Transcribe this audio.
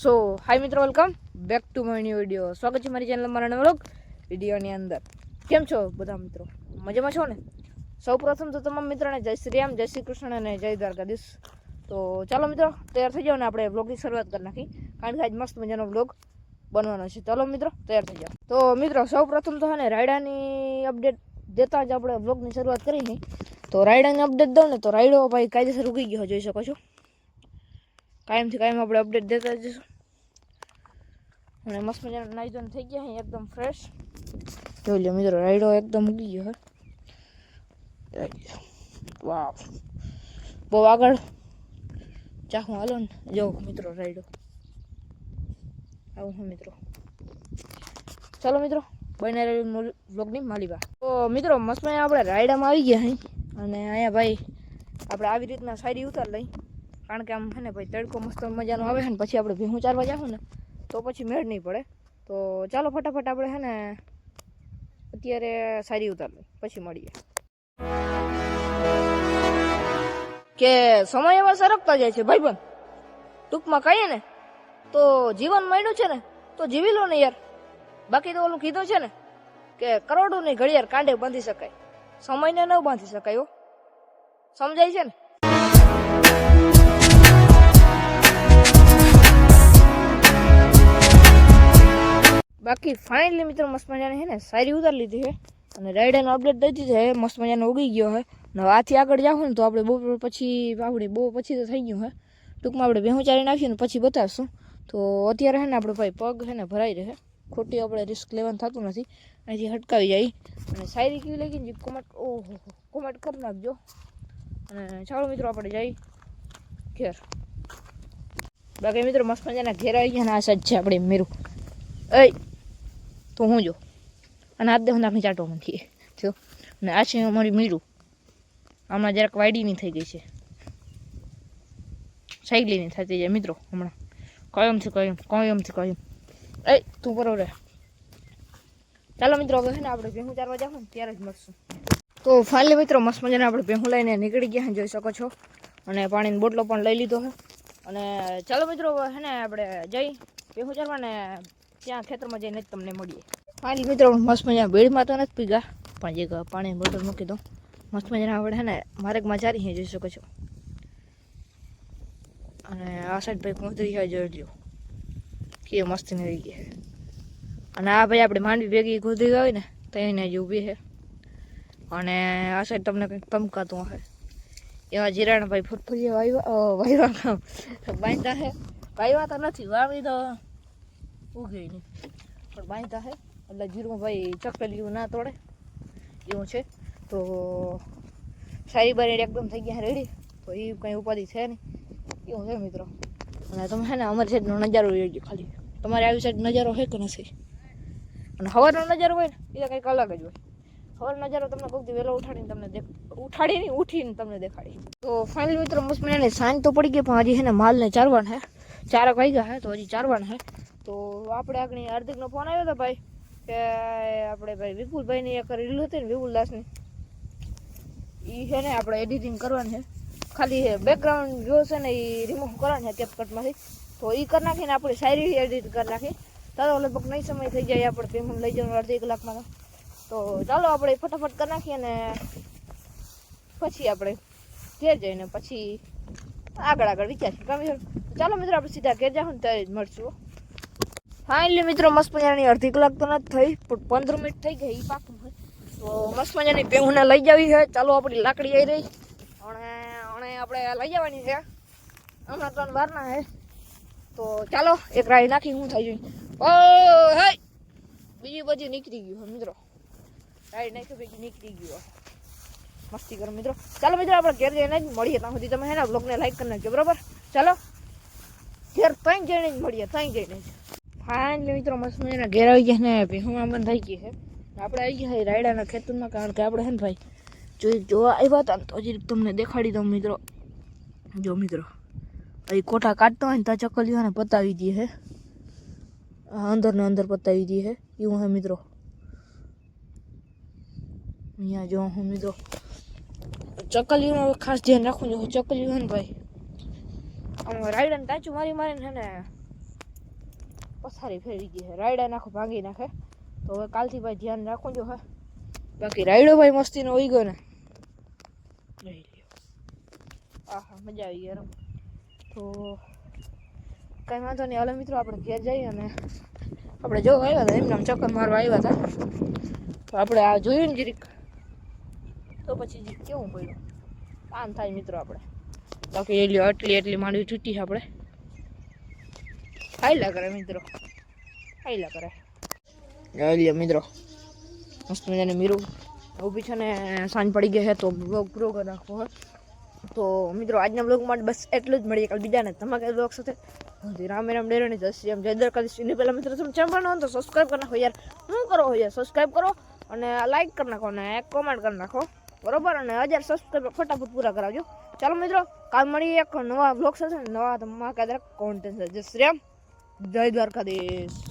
સો hi મિત્રો welcome back to my new video સ્વાગત છે મારી ચેનલ મારા નવલોગ વિડીયોની અંદર. કેમ છો બધા મિત્રો? મજામાં છો ને? સૌ પ્રથમ તો તમામ મિત્રોને જય શ્રી રામ, જય શ્રી કૃષ્ણ અને જય દ્વારકાધીશ. તો ચાલો મિત્રો, તૈયાર થઈ જાઓ ને આપણે બ્લોગની શરૂઆત કરી નાખી. કારણ કે આજ મસ્ત મજાનો બ્લોગ બનવાનો છે. ચાલો મિત્રો, તૈયાર થઈ જાઓ. તો મિત્રો સૌ પ્રથમ તો ને, રાયડાની અપડેટ દેતા જ આપણે બ્લોગની શરૂઆત કરી નહીં તો રાયડાની અપડેટ દઉં ને, તો રાયડો ભાઈ કાયદેસર ઉગી ગયો જોઈ શકો છો. કાયમથી કાયમ આપણે અપડેટ દેતા જઈશું અને મસ્ત મજાનો નાઈ થઈ ગયા, અહીં એકદમ ફ્રેશ જોઈ લો મિત્રો, રાયડો એકદમ ઉગી ગયો, હે. વાવ. બહુ આગળ. ચાહું હાલો ને જો મિત્રો રાયડો. આવું હું મિત્રો. ચાલો મિત્રો બને રહેલું બ્લોગની માલીબા. તો મિત્રો, મસ્ત મજા આપણે રાયડામાં આવી ગયા અહીં. અને અહીંયા ભાઈ, આપણે આવી રીતના સારી ઉતાર લઈ. કારણ કે આમ છે ને ભાઈ, તડકો મસ્ત મજાનો આવે છે ને, પછી આપણે ભેહું ચારવા જાઉં ને તો પછી મેળ નહીં પડે. તો ચાલો ફટાફટ આપણે હે ને અત્યારે સારી ઉતાર પછી મળીએ. કે સમય એવા સરકતા જાય છે ભાઈ ભાઈબંધ. ટૂંકમાં કહીએ ને, તો જીવન મળ્યું છે ને, તો જીવી લો ને યાર. બાકી તો ઓલું કીધું છે ને, કે કરોડો ની ઘડિયાળ કાંડે બાંધી શકાય. સમયને ન બાંધી શકાય સમજાય છે ને? બાકી ફાઇનલી મિત્રો મસ્ત મજાની છે ને સારી ઉતાર લીધી છે અને રાઈડરનો અપડેટ દઈ દીધી છે મસ્ત મજાનો ઉગી ગયો છે ને આથી આગળ જાવ ને તો આપણે બહુ પછી, આપણે બહુ પછી તો થઈ ગયું હે. ટૂંકમાં આપણે ભેહું ચારી નાખીએ ને પછી બતાવશું. તો અત્યારે છે ને આપણે ભાઈ પગ છે ને ભરાઈ રહે. ખોટી આપણે રિસ્ક લેવાનું થતું નથી. અહીંથી હટકાવી જાય. અને શાયરી કેવી લાગી ને કોમેન્ટ ઓહો કોમેન્ટ કરી નાખજો. અને ચાલો મિત્રો આપણે જઈ ઘેર. બાકી મિત્રો મસ્ત મજાના ઘેર આવી ગયા ને આ સાઈડ છે આપણે મેરું. એ તો હું જો. અને દે હું નાખની ચાટો નથી જો. અને આ છે અમારી મીરું. હમણાં જરાક વાયડીની થઈ ગઈ છે. સાયકલીની થતી જાય મિત્રો, હમણાં. કયમથી કયમ કયમથી કયમ એ, તું બરોબર ચાલો મિત્રો, હવે છે ને આપણે ભેહું ચારવા ને ત્યારે જ મળશું. તો ફાઇનલી મિત્રો, મસ્ત મજાને આપણે ભેહું લઈને નીકળી ગયા જોઈ શકો છો. અને પાણીની બોટલો પણ લઈ લીધો છે અને ચાલો મિત્રો, હવે છે ને આપણે જઈ ભેહું ચારવા ને ત્યાં ખેતરમાં જઈને જ તમને મળીએ. ફાઇનલી મિત્રો મસ્ત મજા ભીડમાં તો નથી પીગા, પણ જે પાણીની બોટલ મૂકી દો મસ્ત મજાના છે ને માર્ગમાં જારી હે, જોઈ શકો છો. અને આ સાઈડ ભાઈ કોંતરી છે જોડજો કે મસ્તી ને રહી ગઈ અને આ ભાઈ આપણે માંડવી ભેગી ગોધરી હોય ને, તો એને જ ઊભી છે અને આ સાઈડ તમને કંઈક ચમકાતું હશે. એવા જીરાણ ભાઈ ફૂટફૂલીએ વાવ્યા વાયવા બાંધતા છે વાયવા તો નથી, વાવી તો ઉગે નહીં. પણ બાંધતા હે. એટલે જીરું ભાઈ ચકલીયું ના તોડે. એવું છે. તો સારી બારી એકદમ થઈ ગયા રેડી. તો એ કંઈ ઉપાધિ છે નહીં. એવું છે મિત્રો. અને તમે છે ને અમારી સાઈડનો નજારો જોઈએ ખાલી. તમારે આવી સાઈડ નજારો છે કે નથી? અને હવારનો નજારો હોય ને એ કંઈક અલગ જ હોય. હવારનો નજારો તમને કોઈક વહેલો ઉઠાડીને તમને દેખ ઉઠાડી નહીં, ઉઠીને તમને દેખાડી. તો ફાઇનલ મિત્રો, મસ્ત મને સાંજ તો પડી ગઈ, પણ હજી છે ને માલને ચારવાનું હે. ચારક વાગ્યા હે, તો હજી ચારવાના હે. તો આપણે આગળ હાર્દિકનો ફોન આવ્યો હતો ભાઈ, કે આપણે ભાઈ વિપુલભાઈની એક રીલ હતી ને વિપુલદાસની. એ છે ને આપણે એડિટિંગ કરવાની છે. ખાલી બેકગ્રાઉન્ડ જો છે ને એ રિમૂવ કરવાનું છે કેપકટમાંથી તો એ કરી નાખીને આપણે સારી એડિટ કરી નાખી. ચાલો લગભગ નહીં સમય થઈ જાય, આપણે પેમેન્ટ લઈ જવાનું અડધી કલાકમાં તો. ચાલો આપણે ફટાફટ કરી નાખીએ અને પછી આપણે ઘેર જઈને પછી આગળ આગળ વિચારીએ કમી ચાલો મિત્રો, આપણે સીધા ઘેર જાઉં ને ત્યારે જ મળશું. ફાઇનલી મિત્રો, મસ્ત મજાની અડધી કલાક તો નથી થઈ, પણ પંદર મિનિટ થઈ ગઈ એ પાકું છે તો મસ્ત મજાની પેહુને લઈ જવી છે. ચાલો, આપણી લાકડી આવી રહી. અને અને આપણે લઈ જવાની છે. હમણાં ત્રણ વારના છે. તો ચાલો, એક રાઈ નાખી, હું થઈ જોઈ. ઓ, હે! બીજી બધી નીકળી ગયું છે મિત્રો. રાઈ નાખી, બીજી નીકળી ગયું મસ્તી કરો, મિત્રો. ચાલો, મિત્રો, આપણે ઘેર જઈને જ મળીએ. ત્યાં સુધી તમે હે ને બ્લોગને લાઈક કરી નાખજો બરાબર? ચાલો. ઘેર ત્યાં જઈને જ મળીએ ત્યાં જઈને જ. ફાઇનલી મિત્રો મસ્ત મજાના ઘેર આવી ગયા ને ભેહુમાં બંધ થઈ ગઈ છે. આપણે આવી ગયા છે રાયડાના ખેતરમાં, કારણ કે આપણે છે ને ભાઈ જોઈ જોવા આવ્યા હતા ને તો હજી તમને દેખાડી દઉં મિત્રો. જો મિત્રો, અહીં કોઠા કાઢતો હોય ને ત્યાં ચકલીઓને પતાવી દે છે. અંદર ને અંદર પતાવી દે છે. એવું હે મિત્રો. અહીંયા જો હું મિત્રો, ચકલીઓનું ખાસ ધ્યાન રાખવું જોઈએ. ચકલીઓ હે ને ભાઈ, આમ રાયડાને ટાચું મારી મારીને છે ને પથારી ફેરવી ગઈ છે. રાયડા નાખો ભાંગી નાખે. તો હવે કાલથી ભાઈ ધ્યાન રાખજો હે. બાકી રાયડો ભાઈ મસ્તીનો હોઈ ગયો ને. આહા મજા આવી ગઈ રમ તો કાંઈ વાંધો નહીં. હાલો મિત્રો આપણે ઘેર જઈએ અને આપણે જો આવ્યા હતા એમને ચક્કર મારવા આવ્યા હતા. તો આપણે આ જોયું ને જરીક. તો પછી જી કેવું પડ્યું? આમ થાય મિત્રો આપણે. બાકી એટલી આટલી એટલી માંડવી તૂટી છે આપણે. હાઈલા કરે મિત્રો હાઈલા કરે લ્યો મિત્રો મસ્ત મજાની મીરું ઊભી છે ને સાંજ પડી ગઈ છે તો બ્લોગ પૂરો કરી નાખવો હોય તો મિત્રો આજના બ્લોગ માટે બસ એટલું જ મળીએ બીજા બીજાને તમારા બ્લોગ સાથે રામે રામ ડેરાની જય શ્રી રામ જય દ્વારકાધીશ એની પહેલાં મિત્રો તમે ચેનલ પર તો સબસ્ક્રાઈબ કરી નાખો યાર શું કરો છો યાર સબસ્ક્રાઈબ કરો અને લાઈક કરી નાખો અને એક કોમેન્ટ કરી નાખો બરોબર અને હજાર સબસ્ક્રાઈબ ફટાફટ પૂરા કરાવજો ચાલો મિત્રો કાલ મળીએ એક નવા બ્લોગ સાથે નવા તમારા કાદર કોન્ટેન્ટ જય શ્રી રામ ジャかドアです。